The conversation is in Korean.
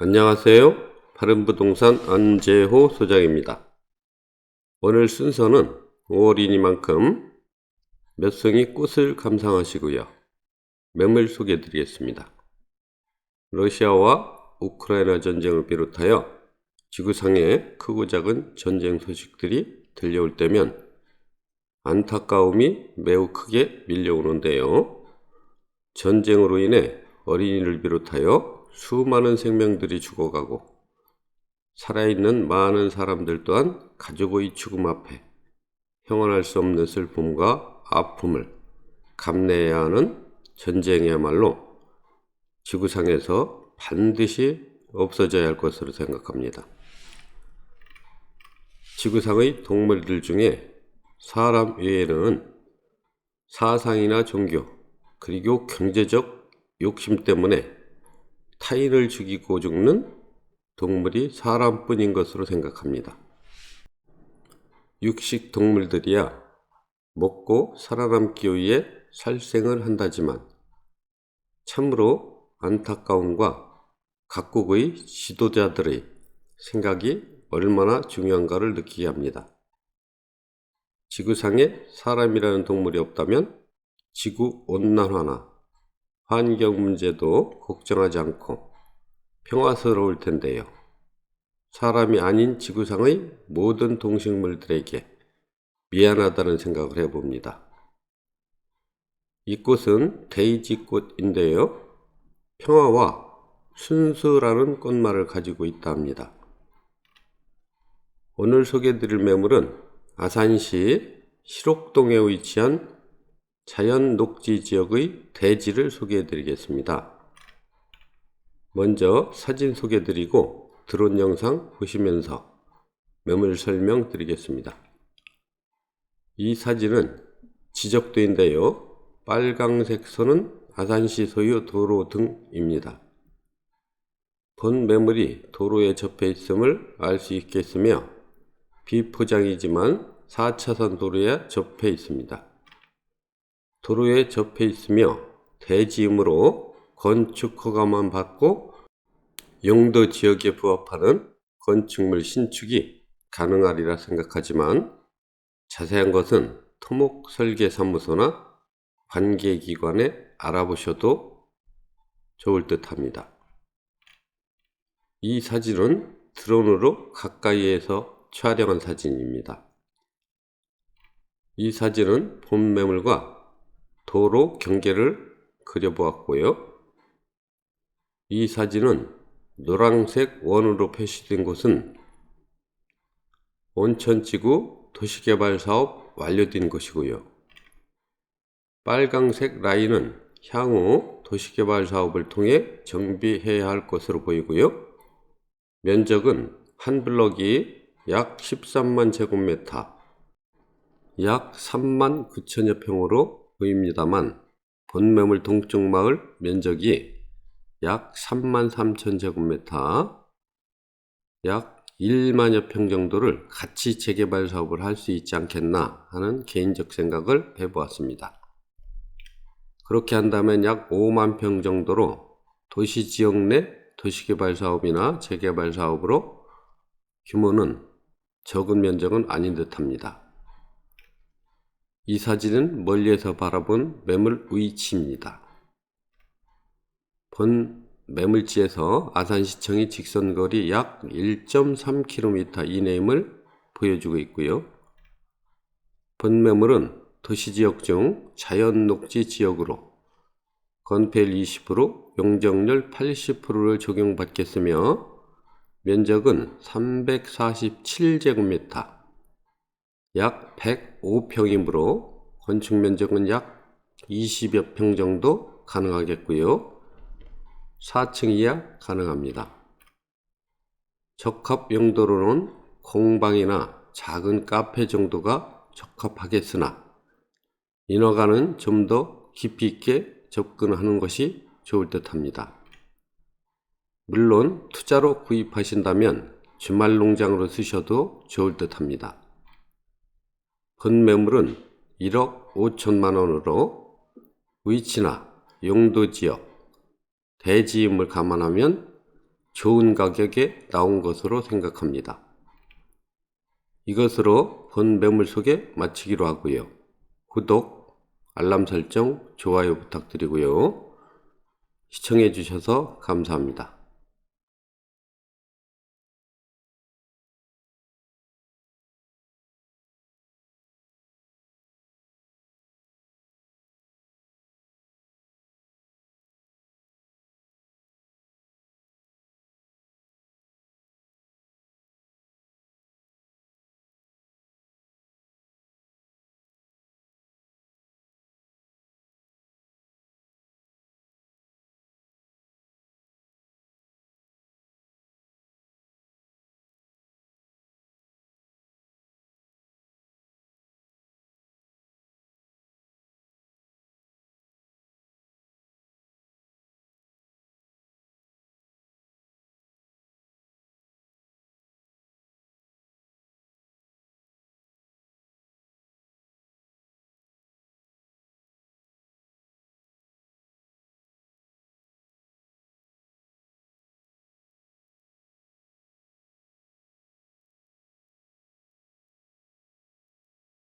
안녕하세요. 파른부동산 안재호 소장입니다. 오늘 순서는 5월이니만큼 몇 송이 꽃을 감상하시고요. 매물 소개해 드리겠습니다. 러시아와 우크라이나 전쟁을 비롯하여 지구상에 크고 작은 전쟁 소식들이 들려올 때면 안타까움이 매우 크게 밀려오는데요. 전쟁으로 인해 어린이를 비롯하여 수많은 생명들이 죽어가고 살아있는 많은 사람들 또한 가족의 죽음 앞에 형언할 수 없는 슬픔과 아픔을 감내해야 하는 전쟁이야말로 지구상에서 반드시 없어져야 할 것으로 생각합니다. 지구상의 동물들 중에 사람 외에는 사상이나 종교 그리고 경제적 욕심 때문에 타인을 죽이고 죽는 동물이 사람뿐인 것으로 생각합니다. 육식 동물들이야 먹고 살아남기 위해 살생을 한다지만 참으로 안타까움과 각국의 지도자들의 생각이 얼마나 중요한가를 느끼게 합니다. 지구상에 사람이라는 동물이 없다면 지구 온난화나 환경 문제도 걱정하지 않고 평화스러울 텐데요. 사람이 아닌 지구상의 모든 동식물들에게 미안하다는 생각을 해봅니다. 이 꽃은 데이지 꽃인데요. 평화와 순수라는 꽃말을 가지고 있다 합니다. 오늘 소개해드릴 매물은 아산시 실옥동에 위치한 자연 녹지 지역의 대지를 소개해 드리겠습니다. 먼저 사진 소개 드리고 드론 영상 보시면서 매물 설명 드리겠습니다. 이 사진은 지적도인데요. 빨강색 선은 아산시 소유 도로 등입니다. 본 매물이 도로에 접해 있음을 알 수 있겠으며 비포장이지만 4차선 도로에 접해 있습니다. 도로에 접해 있으며 대지음으로 건축 허가만 받고 용도 지역에 부합하는 건축물 신축이 가능하리라 생각하지만 자세한 것은 토목 설계 사무소나 관계 기관에 알아보셔도 좋을 듯 합니다. 이 사진은 드론으로 가까이에서 촬영한 사진입니다. 이 사진은 본 매물과 도로 경계를 그려보았고요. 이 사진은 노란색 원으로 표시된 곳은 온천지구 도시개발 사업 완료된 곳이고요. 빨강색 라인은 향후 도시개발 사업을 통해 정비해야 할 것으로 보이고요. 면적은 한 블럭이 약 13만 제곱미터, 약 3만 9천여 평으로 보입니다만 본매물 동쪽 마을 면적이 약 3만 3천 제곱미터, 약 1만여 평 정도를 같이 재개발 사업을 할 수 있지 않겠나 하는 개인적 생각을 해보았습니다. 그렇게 한다면 약 5만 평 정도로 도시 지역 내 도시개발 사업이나 재개발 사업으로 규모는 적은 면적은 아닌 듯 합니다. 이 사진은 멀리에서 바라본 매물 위치입니다. 본 매물지에서 아산시청이 직선거리 약 1.3km 이내임을 보여주고 있고요. 본 매물은 도시지역 중 자연녹지 지역으로 건폐율 20%, 용적률 80%를 적용받겠으며 면적은 347제곱미터, 약 105평이므로 건축 면적은 약 20여 평 정도 가능하겠고요. 4층 이하 가능합니다. 적합 용도로는 공방이나 작은 카페 정도가 적합하겠으나 인허가는 좀 더 깊이 있게 접근하는 것이 좋을 듯 합니다. 물론 투자로 구입하신다면 주말 농장으로 쓰셔도 좋을 듯 합니다. 건매물은 1억 5천만 원으로 위치나 용도 지역, 대지임을 감안하면 좋은 가격에 나온 것으로 생각합니다. 이것으로 본 매물 소개 마치기로 하고요. 구독, 알람 설정, 좋아요 부탁드리고요. 시청해 주셔서 감사합니다.